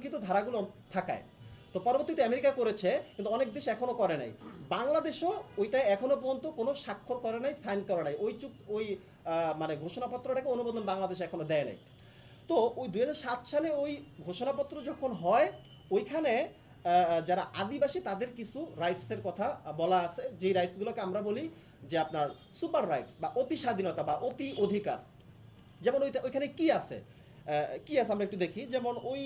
বিতর্কিত ধারাগুলো থাকায়। তো পরবর্তীতে আমেরিকা করেছে, কিন্তু অনেক দেশ এখনও করে নাই। বাংলাদেশও ওইটা এখনও পর্যন্ত কোনো স্বাক্ষর করে নাই, সাইন করে নাই। ওই চুক্তি, ওই মানে ঘোষণাপত্রটাকে অনুমোদন বাংলাদেশ এখনও দেয় নাই। তো ওই দুই সালে ওই ঘোষণাপত্র যখন হয়, ওইখানে যারা আদিবাসী তাদের কিছু রাইটসের কথা বলা আছে। যেই রাইটসগুলোকে আমরা বলি যে আপনার সুপার রাইটস বা অতি স্বাধীনতা বা অতি অধিকার। যেমন ওইখানে কি আছে? কি আছে আমরা একটু দেখি। যেমন ওই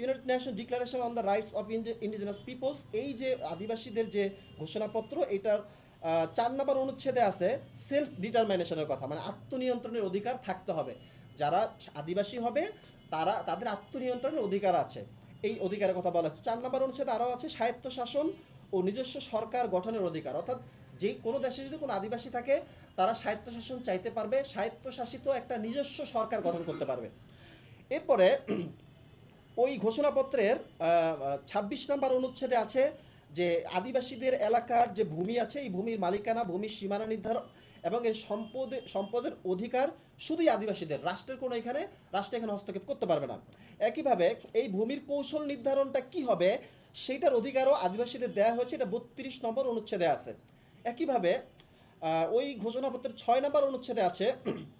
united nation declaration on the rights of indigenous peoples এই যে আদিবাসীদের যে ঘোষণাপত্র, এটার চার নম্বর অনুচ্ছেদে আছে সেলফ ডিটারমিনেশনের কথা মানে আত্মনিয়ন্ত্রণের অধিকার থাকতে হবে। যারা আদিবাসী হবে, তারা, তাদের আত্মনিয়ন্ত্রণের অধিকার আছে। এই অধিকারের কথা বলা আছে চার নম্বর অনুচ্ছেদ আরও আছে, স্বায়ত্ত শাসন ও নিজস্ব সরকার গঠনের অধিকার। অর্থাৎ যে কোনো দেশে যদি কোনো আদিবাসী থাকে, তারা স্বায়ত্তশাসন চাইতে পারবে, স্বায়ত্তশাসিত একটা নিজস্ব সরকার গঠন করতে পারবে। এরপরে ওই ঘোষণাপত্রের ছাব্বিশ নম্বর অনুচ্ছেদে আছে যে আদিবাসীদের এলাকার যে ভূমি আছে, এই ভূমির মালিকানা, ভূমির সীমানা নির্ধারণ এবং এর সম্পদে, সম্পদের অধিকার শুধুই আদিবাসীদের। রাষ্ট্রের কোনো এখানে, রাষ্ট্র এখানে হস্তক্ষেপ করতে পারবে না। একইভাবে এই ভূমির কৌশল নির্ধারণটা কি হবে, সেইটার অধিকারও আদিবাসীদের দেওয়া হয়েছে। এটা বত্রিশ নম্বর অনুচ্ছেদে আছে। একইভাবে ওই ঘোষণাপত্রের ছয় নম্বর অনুচ্ছেদে আছে,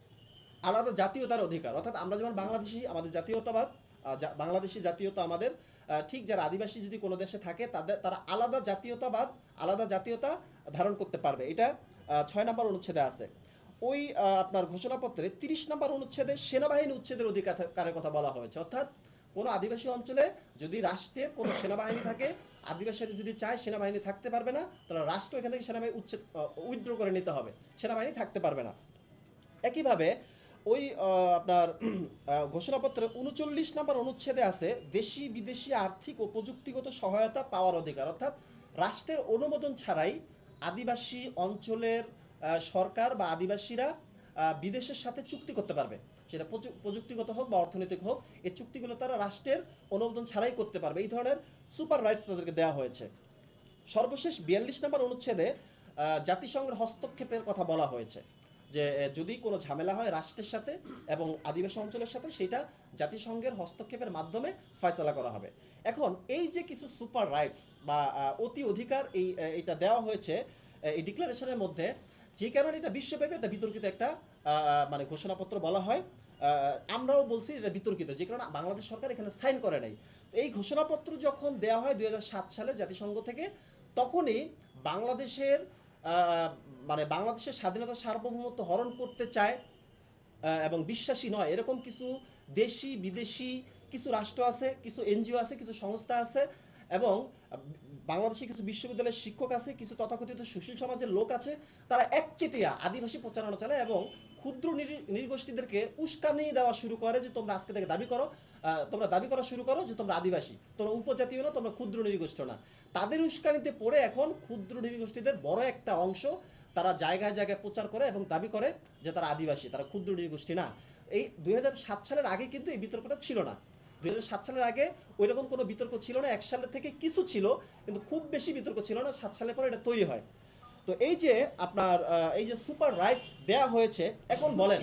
আলাদা জাতীয়তার অধিকার। অর্থাৎ আমরা যেমন বাংলাদেশি, আমাদের জাতীয়তাবাদ বাংলাদেশি জাতীয়তা আমাদের ঠিক যারা আদিবাসী যদি কোনো দেশে থাকে, তাদের তারা আলাদা জাতীয়তাবাদ, আলাদা জাতীয়তা ধারণ করতে পারবে। এটা ছয় নম্বর অনুচ্ছেদে আছে। ওই আপনার ঘোষণাপত্রে তিরিশ নম্বর অনুচ্ছেদে সেনাবাহিনী উচ্ছেদের অধিকারের কথা বলা হয়েছে। অর্থাৎ কোনো আদিবাসী অঞ্চলে যদি রাষ্ট্রের কোনো সেনাবাহিনী থাকে, আদিবাসীরা যদি চায় সেনাবাহিনী থাকতে পারবে না, তাহলে রাষ্ট্র এখান থেকে সেনাবাহিনী উচ্ছেদ উইথড্র করে নিতে হবে। সেনাবাহিনী থাকতে পারবে না। একইভাবে ওই আপনার ঘোষণাপত্রের উনচল্লিশ নম্বর অনুচ্ছেদে আছে, দেশি বিদেশি আর্থিক ও প্রযুক্তিগত সহায়তা পাওয়ার অধিকার। অর্থাৎ রাষ্ট্রের অনুমোদন ছাড়াই আদিবাসী অঞ্চলের সরকার বা আদিবাসীরা বিদেশের সাথে চুক্তি করতে পারবে। সেটা প্রযুক্তিগত হোক বা অর্থনৈতিক হোক এই চুক্তিগুলো তারা রাষ্ট্রের অনুমোদন ছাড়াই করতে পারবে। এই ধরনের সুপার রাইটস তাদেরকে দেওয়া হয়েছে। সর্বশেষ বিয়াল্লিশ নম্বর অনুচ্ছেদে জাতিসংঘের হস্তক্ষেপের কথা বলা হয়েছে। যে যদি কোনো ঝামেলা হয় রাষ্ট্রের সাথে এবং আদিবাসী অঞ্চলের সাথে, সেটা জাতিসংঘের হস্তক্ষেপের মাধ্যমে ফয়সলা করা হবে। এখন, এই যে কিছু সুপার রাইটস বা অতি অধিকার এই এটা দেওয়া হয়েছে এই ডিক্লারেশনের মধ্যে, যে কারণে এটা বিশ্বব্যাপী একটা বিতর্কিত একটা মানে ঘোষণাপত্র বলা হয় আমরাও বলছি এটা বিতর্কিত, যে কারণে বাংলাদেশ সরকার এখানে সাইন করে নাই। এই ঘোষণাপত্র যখন দেওয়া হয় দু হাজার সাত সালে জাতিসংঘ থেকে, তখনই বাংলাদেশের মানে বাংলাদেশের স্বাধীনতা সার্বভৌমত্ব হরণ করতে চায় এবং বিশ্বাসী নয়। এরকম কিছু দেশি, বিদেশি কিছু রাষ্ট্র আছে, কিছু এনজিও আছে, কিছু সংস্থা আছে, এবং বাংলাদেশে কিছু বিশ্ববিদ্যালয়ের শিক্ষক আছে, কিছু তথাকথিত সুশীল সমাজের লোক আছে, তারা একচেটিয়া আদিবাসী প্রচারণা চালায় এবং ক্ষুদ্র নিরি- নৃগোষ্ঠীদেরকে উস্কানি দেওয়া শুরু করে যে তোমরা আজকে থেকে দাবি করো তোমরা দাবি করা শুরু করো যে তোমরা আদিবাসী, তোমরা উপজাতীয় না, তোমরা ক্ষুদ্র নৃগোষ্ঠী না। তাদের উস্কানিতে পড়ে এখন ক্ষুদ্র নৃগোষ্ঠীদের বড় একটা অংশ তারা জায়গায় জায়গায় প্রচার করে এবং দাবি করে যে তারা আদিবাসী, তারা ক্ষুদ্র নৃগোষ্ঠী না। এই দুই হাজার সাত সালের আগে কিন্তু এই বিতর্কটা ছিল না। দুই হাজার সাত সালের আগে ওই রকম কোনো বিতর্ক ছিল না। এক সালের থেকে কিছু ছিল, কিন্তু খুব বেশি বিতর্ক ছিল না। সাত সালের পরে এটা তৈরি হয়। তো এই যে আপনার এই যে সুপার রাইটস দেয়া হয়েছে এখন বলেন